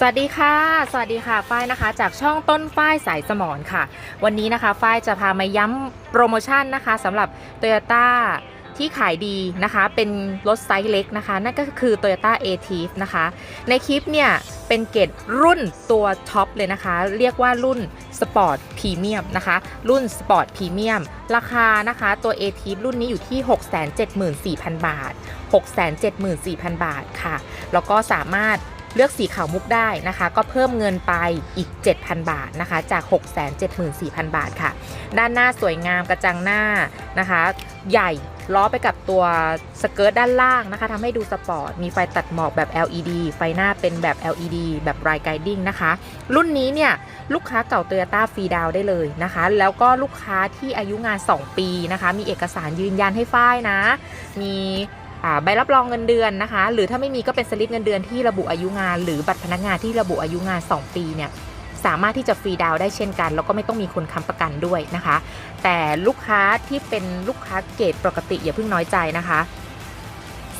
สวัสดีค่ะ สวัสดีค่ะ ฝ้ายนะคะ จากช่องต้นฝ้ายสายสมอนค่ะ วันนี้นะคะ ฝ้ายจะพามาย้ำโปรโมชั่นนะคะสำหรับ Toyota ที่ขายดีนะคะ เป็นรถไซส์เล็กนะคะ นั่นก็คือ Toyota a t i v นะคะ ในคลิปเนี่ย เป็นเกรดรุ่นตัวท็อปเลยนะคะ เรียกว่ารุ่นสปอร์ตพรีเมียมนะคะ รุ่นสปอร์ตพรีเมียมราคานะคะ ตัว a t i v รุ่นนี้อยู่ที่ 674,000 บาท 674,000 บาทค่ะ แล้วก็สามารถ เลือกสีขาวมุกได้นะคะ ก็เพิ่มเงินไปอีก 7,000 บาทนะคะ จาก 674,000 บาทค่ะ ด้านหน้าสวยงามกระจังหน้านะคะ ใหญ่ล้อไปกับตัวสเกิร์ตด้านล่างนะคะทำให้ดูสปอร์ต มีไฟตัดหมอกแบบ LED ไฟหน้าเป็นแบบ LED แบบไรไกดิ้งนะคะ รุ่นนี้เนี่ย ลูกค้าเก่า Toyota ฟรีดาวได้เลยนะคะ แล้วก็ลูกค้าที่อายุงาน 2 ปีนะคะ มีเอกสารยืนยันให้ฝ้ายนะ มี ใบรับรองเงินเดือนนะคะ หรือถ้าไม่มีก็เป็นสลิปเงินเดือนที่ระบุอายุงาน หรือบัตรพนักงานที่ระบุอายุงาน 2 ปีเนี่ยสามารถที่จะฟรีดาวได้เช่นกันแล้วก็ไม่ต้องมีคนค้ำประกันด้วยนะคะ แต่ลูกค้าที่เป็นลูกค้าเกรดปกติอย่าเพิ่งน้อยใจนะคะ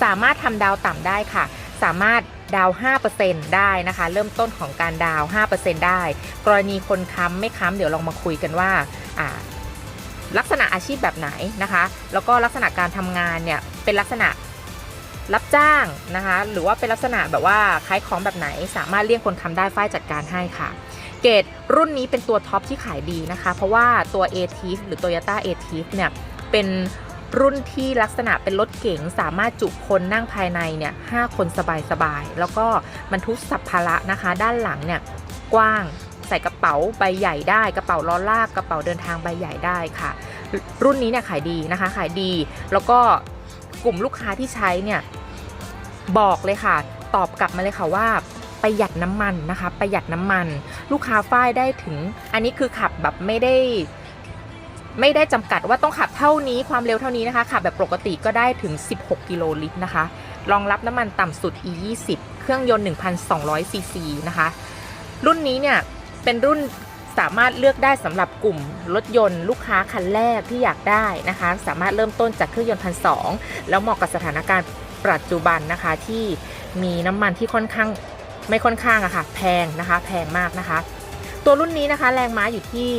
สามารถทำดาวต่ำได้ค่ะ สามารถดาว 5%ได้นะคะ เริ่มต้นของการดาว 5%ได้ กรณีคนค้ำไม่ค้ำเดี๋ยวลองมาคุยกันว่าลักษณะอาชีพแบบไหนนะคะ แล้วก็ลักษณะการทำงานเนี่ยเป็นลักษณะ รับจ้างนะคะ หรือว่าเป็นลักษณะแบบว่าขายของแบบไหนสามารถเรียกคนค้ำได้ฝ้ายจัดการให้ค่ะ เกรดรุ่นนี้เป็นตัวท็อปที่ขายดีนะคะ เพราะว่าตัว a t i v หรือ Toyota a t i v เนี่ยเป็นรุ่นที่ลักษณะเป็นรถเก๋งสามารถจุคนนั่งภายในเนี่ยหคนสบายๆ แล้วก็บรรทุกสัมภาระนะคะ ด้านหลังเนี่ยกว้างใส่กระเป๋าใบใหญ่ได้ กระเป๋าล้อลากกระเป๋าเดินทางใบใหญ่ได้ค่ะ รุ่นนี้เนี่ยขายดีนะคะขายดี แล้วก็กลุ่มลูกค้าที่ใช้เนี่ย บอกเลยค่ะ ตอบกลับมาเลยค่ะว่าประหยัดน้ำมันนะคะประหยัดน้ำมัน ลูกค้าฝ้ายได้ถึง อันนี้คือขับแบบไม่ได้ ไม่ได้จำกัดว่าต้องขับเท่านี้ความเร็วเท่านี้นะคะขับแบบปกติก็ได้ถึง 16 กิโลลิตรนะคะรองรับน้ำมันต่ำสุด E 2 0เครื่องยนต์ 1,200 ซีซีนะคะ รุ่นนี้เนี่ยเป็นรุ่นสามารถเลือกได้สำหรับกลุ่มรถยนต์ลูกค้าคันแรกที่อยากได้นะคะ สามารถเริ่มต้นจากเครื่องยนต์พันสแล้วเหมาะกับสถานการณ์ ปัจจุบันนะคะที่มีน้ำมันที่ค่อนข้างไม่ค่อนข้างอะค่ะแพงนะคะแพงมากนะคะ ตัวรุ่นนี้นะคะแรงม้าอยู่ที่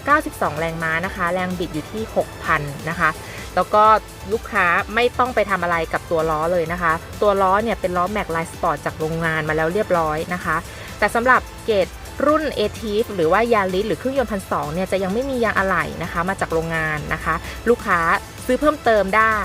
92 แรงม้านะคะ แรงบิดอยู่ที่ 6,000 นะคะ แล้วก็ลูกค้าไม่ต้องไปทำอะไรกับตัวล้อเลยนะคะ ตัวล้อเนี่ยเป็นล้อแม็กไลสปอร์ตจากโรงงานมาแล้วเรียบร้อยนะคะ แต่สำหรับเกรดรุ่น a t i v หรือว่ายาริสหรือเครื่องยนต์พันสเนี่ยจะยังไม่มียางอะไหล่นะคะ มาจากโรงงานนะคะ ลูกค้าซื้อเพิ่มเติมได้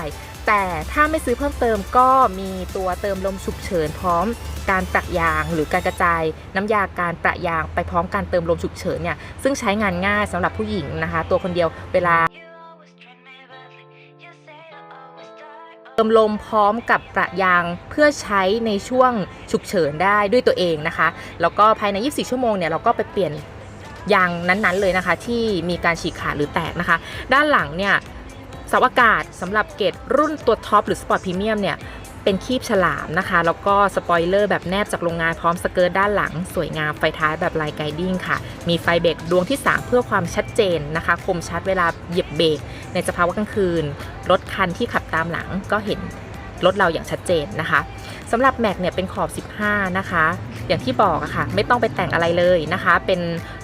แต่ถ้าไม่ซื้อเพิ่มเติมก็มีตัวเติมลมฉุกเฉินพร้อมการประยางหรือการกระจายน้ำยาการประยางไปพร้อมการเติมลมฉุกเฉินเนี่ยซึ่งใช้งานง่ายสำหรับผู้หญิงนะคะ ตัวคนเดียวเวลาเติมลมพร้อมกับประยางเพื่อใช้ในช่วงฉุกเฉินได้ด้วยตัวเองนะคะ แล้วก็ภายใน 24 ชั่วโมงเนี่ยเราก็ไปเปลี่ยนยางนั้นๆเลยนะคะ ที่มีการฉีกขาดหรือแตกนะคะ ด้านหลังเนี่ย เสาอากาศสำหรับเกรดรุ่นตัวท็อปหรือสปอร์ตพรีเมียมเนี่ยเป็นคีบฉลามนะคะ แล้วก็สปอยเลอร์แบบแนบจากโรงงานพร้อมสเกิร์ตด้านหลัง สวยงามไฟท้ายแบบไลท์ไกดิ้งค่ะ มีไฟเบรกดวงที่ 3 เพื่อความชัดเจนนะคะ คมชัดเวลาเหยียบเบรกในสภาวะกลางคืน รถคันที่ขับตามหลังก็เห็น รถเราอย่างชัดเจนนะคะสำหรับแม็กเนี่ยเป็นขอบ 15 นะคะ อย่างที่บอกอะค่ะ ไม่ต้องไปแต่งอะไรเลยนะคะ เป็น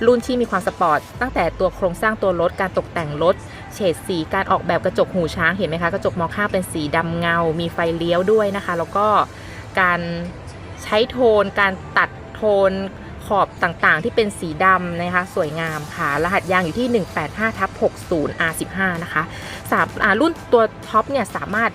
รุ่นที่มีความสปอร์ต ตั้งแต่ตัวโครงสร้างตัวรถ การตกแต่งรถ เฉดสี การออกแบบกระจกหูช้าง เห็นไหมคะ กระจกมองข้างเป็นสีดำเงา มีไฟเลี้ยวด้วยนะคะ แล้วก็การใช้โทน การตัดโทนขอบต่างๆ ที่เป็นสีดำนะคะ สวยงามค่ะ รหัสยางอยู่ที่ 185ทับ60 R15 นะคะสามรุ่นตัวท็อปเนี่ยสามารถ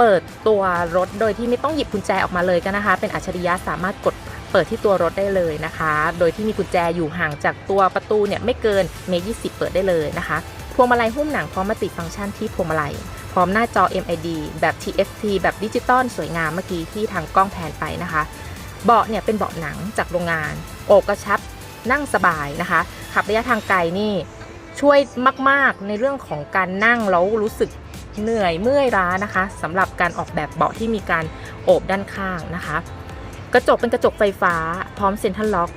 เปิดตัวรถโดยที่ไม่ต้องหยิบกุญแจออกมาเลยกันนะคะ เป็นอัจฉริยะสามารถกดเปิดที่ตัวรถได้เลยนะคะ โดยที่มีกุญแจอยู่ห่างจากตัวประตูเนี่ยไม่เกินเมตรยีเปิดได้เลยนะคะ พวงมาลัยหุ้มหนังพร้อมมัลติฟังก์ชันที่พวงมาลัย พร้อมหน้าจอ MID แบบ TFT แบบดิจิตอลสวยงามเมื่อกี้ที่ทางกล้องแผนไปนะคะ เบาะเนี่ยเป็นเบาะหนังจากโรงงาน โอบกระชับ นั่งสบายนะคะ ขับระยะทางไกลนี่ช่วยมาก ๆ ในเรื่องของการนั่งแล้วรู้สึก เหนื่อยเมื่อยล้านะคะสำหรับการออกแบบเบาะที่มีการโอบด้านข้างนะคะ กระจกเป็นกระจกไฟฟ้า พร้อมเซ็นทรัลล็อก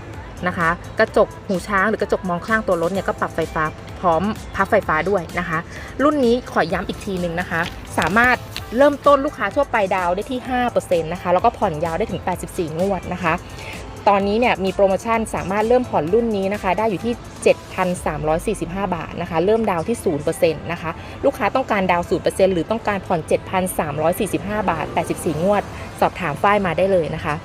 นะคะ กระจกหูช้างหรือกระจกมองข้างตัวรถเนี่ยก็ปรับไฟฟ้าพร้อมพับไฟฟ้าด้วยนะคะ รุ่นนี้ขอย้ำอีกทีหนึ่งนะคะ สามารถเริ่มต้นลูกค้าทั่วไปดาวได้ที่ 5%นะคะ แล้วก็ผ่อนยาวได้ถึง 84 งวดนะคะ ตอนนี้เนี่ยมีโปรโมชั่นสามารถเริ่มผ่อนรุ่นนี้นะคะ ได้อยู่ที่ 7,345 บาทนะคะ เริ่มดาวน์ที่ 0%นะคะ ลูกค้าต้องการดาวน์0%หรือต้องการผ่อน 7,345 บาท 84 งวด สอบถามฝ้ายมาได้เลยนะคะ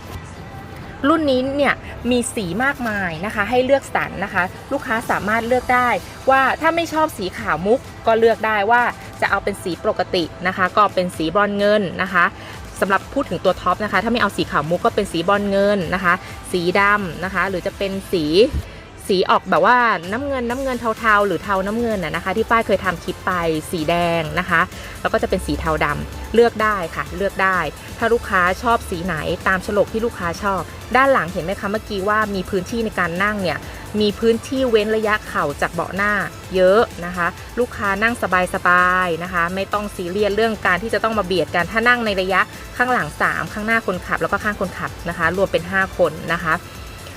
รุ่นนี้เนี่ยมีสีมากมายนะคะ ให้เลือกสรรนะคะ ลูกค้าสามารถเลือกได้ว่าถ้าไม่ชอบสีขาวมุกก็เลือกได้ว่าจะเอาเป็นสีปกตินะคะ ก็เป็นสีบอนเงินนะคะสำหรับพูดถึงตัวท็อปนะคะ ถ้าไม่เอาสีขาวมุกก็เป็นสีบอนเงินนะคะ สีดำนะคะ หรือจะเป็นสี สีออกแบบว่าน้ำเงินน้ำเงินเทาๆ หรือเทาน้ำเงินน่ะนะคะ ที่ฝ้ายเคยทำคลิปไปสีแดงนะคะ แล้วก็จะเป็นสีเทาดำเลือกได้ค่ะ เลือกได้ ถ้าลูกค้าชอบสีไหนตามฉลกที่ลูกค้าชอบ ด้านหลังเห็นไหมคะเมื่อกี้ว่ามีพื้นที่ในการนั่งเนี่ยมีพื้นที่เว้นระยะเข่าจากเบาะหน้าเยอะนะคะ ลูกค้านั่งสบายๆนะคะ ไม่ต้องซีเรียสเรื่องการที่จะต้องมาเบียดกันถ้านั่งในระยะข้างหลัง 3 ข้างหน้าคนขับ แล้วก็ข้างคนขับนะคะ รวมเป็น 5 คนนะคะ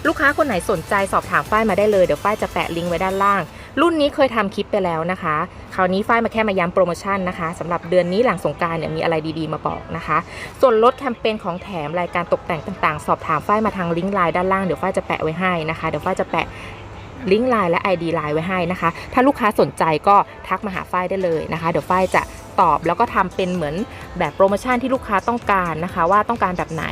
ลูกค้าคนไหนสนใจสอบถามฝ้ายมาได้เลยเดี๋ยวฝ้ายจะแปะลิงก์ไว้ด้านล่าง รุ่นนี้เคยทำคลิปไปแล้วนะคะ คราวนี้ฝ้ายมาแค่มาย้ำโปรโมชั่นนะคะสำหรับเดือนนี้หลังสงการเนี่ยมีอะไรดีๆมาบอกนะคะ ส่วนลดแคมเปญของแถมรายการตกแต่งต่างๆ สอบถามฝ้ายมาทางลิงก์ไลน์ด้านล่างเดี๋ยวฝ้ายจะแปะไว้ให้นะคะเดี๋ยวฝ้ายจะแปะลิงก์ไลน์และ ID ไลน์ไว้ให้นะคะ ถ้าลูกค้าสนใจก็ทักมาหาฝ้ายได้เลยนะคะ เดี๋ยวฝ้ายจะ ตอบ แล้วก็ทำเป็นเหมือนแบบโปรโมชั่นที่ลูกค้าต้องการนะคะ ว่าต้องการแบบไหน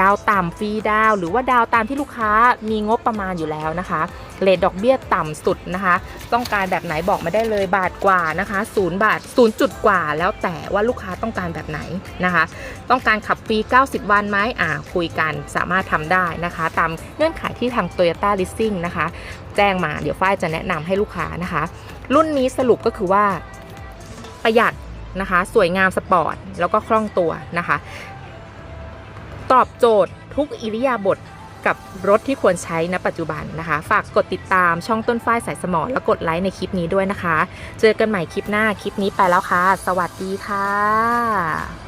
ดาวต่ำฟรีดาว หรือว่าดาวตามที่ลูกค้ามีงบประมาณอยู่แล้วนะคะเลทดอกเบี้ยต่ำสุดนะคะ ต้องการแบบไหนบอกมาได้เลยบาทกว่านะคะ0บาท0จุดกว่า แล้วแต่ว่าลูกค้าต้องการแบบไหนนะคะ ต้องการขับฟรี 90 วันไหมอ่าคุยกันสามารถทำได้นะคะ ตามเงื่อนไขที่ทาง Toyota Leasing นะคะ แจ้งมาเดี๋ยวฝ้ายจะแนะนำให้ลูกค้านะคะ รุ่นนี้สรุปก็คือว่าประหยัด นะคะ สวยงามสปอร์ต แล้วก็คล่องตัวนะคะ ตอบโจทย์ทุกอิริยาบถกับรถที่ควรใช้ณปัจจุบันนะคะ ฝากกดติดตามช่องต้นฝ้ายสายสมอแล้วกดไลค์ในคลิปนี้ด้วยนะคะ เจอกันใหม่คลิปหน้า คลิปนี้ไปแล้วค่ะ สวัสดีค่ะ